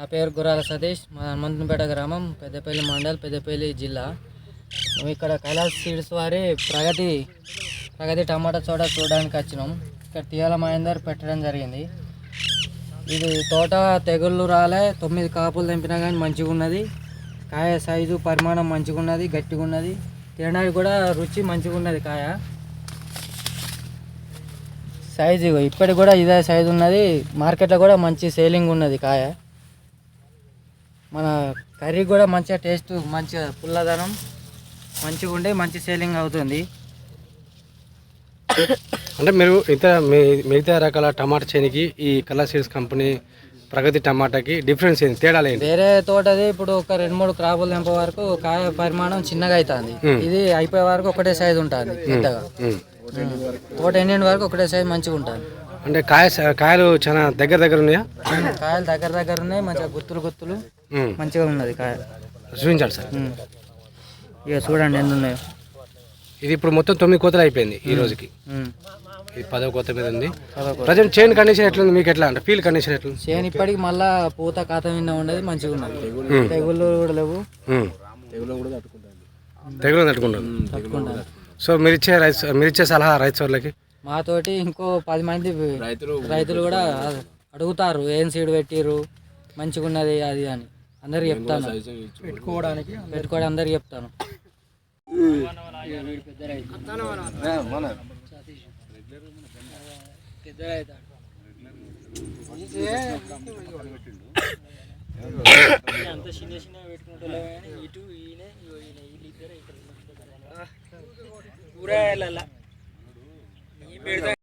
నా పేరు గురాల సతీష్ మా హనుమంతునిపేట గ్రామం పెద్దపల్లి మండల్ పెద్దపల్లి జిల్లా. మేము ఇక్కడ కైలాస్ సీడ్స్ వారి ప్రగతి ప్రగతి టమాటా చోట చూడడానికి వచ్చినాం. ఇక్కడ తీయాల మహేందర్ పెట్టడం జరిగింది. ఇది తోట తెగుళ్ళు రాలే తొమ్మిది కాపులు తెంపినా కానీ మంచిగా ఉన్నది. కాయ సైజు పరిమాణం మంచిగా ఉన్నది గట్టిగా ఉన్నది. తినడానికి కూడా రుచి మంచిగా ఉన్నది కాయ. సైజు ఇప్పటికి కూడా ఇదే సైజు ఉన్నది. మార్కెట్లో కూడా మంచి సేలింగ్ ఉన్నది కాయ. మన కర్రీ కూడా మంచిగా టేస్ట్ మంచిగా పుల్లదనం మంచిగా ఉండి మంచి సేలింగ్ అవుతుంది. అంటే మీరు ఇతర మిగతా రకాల టమాటా చేనికి ఈ కలర్ సీడ్స్ కంపెనీ ప్రగతి టమాటాకి డిఫరెన్స్ ఏంటి? తేడాలు ఏంటి? వేరే తోటది ఇప్పుడు ఒక రెండు మూడు క్రాపులు తెంపే వరకు కాయ పరిమాణం చిన్నగా అవుతుంది. ఇది అయిపోయే వరకు ఒకటే సైజు ఉంటుంది పెద్దగా. తోట ఎండిన వరకు ఒకటే సైజు మంచిగా ఉంటుంది. అంటే కాయ కాయలు చాలా దగ్గర దగ్గర ఉన్నాయా? కాయలు దగ్గర దగ్గర ఉన్నాయి మంచిగా గుత్తులు గుత్తులు. ఉమ్. మంచిగా ఉన్నది కాయ. చూపించాలి సార్. ఉమ్. ఇక చూడండి ఎన్ని ఉన్నాయో. ఇది ఇప్పుడు మొత్తం తొమ్మిది కోతలు అయిపోయింది ఈ రోజుకి. ఉమ్. ఇది పదో కోత మీద ఉంది. ప్రజెంట్ చైన్ కండిషన్ ఎట్లుంది? మీకు ఎట్లా అంటే ఫీల్ కండిషన్ ఎట్లుంది? చేను ఇప్పటికి మళ్ళా పూత కాత విన్న ఉండేది మంచిగా ఉన్నది. తెగుళ్ళు కూడా లేవు. ఉమ్. తెగులు తట్టుకుంటారు. తట్టుకుంటాను సో మీరు ఇచ్చే రైస్ మీరు ఇచ్చే సలహా రైతు వాళ్ళకి మాతోటి ఇంకో పది మంది రైతులు కూడా అడుగుతారు ఏం సీడ్ పెట్టిర్రు? మంచిగా ఉన్నది అది అని. అందరికి చెప్తాను పెట్టుకోవడానికి పెట్టుకోవడం అందరికి చెప్తాను. అంత చిన్న చిన్న పెట్టుకుంటా ఇటు ఈయన వీళ్ళిద్దరు ఇక్కడ కూరగాయల पेड़ था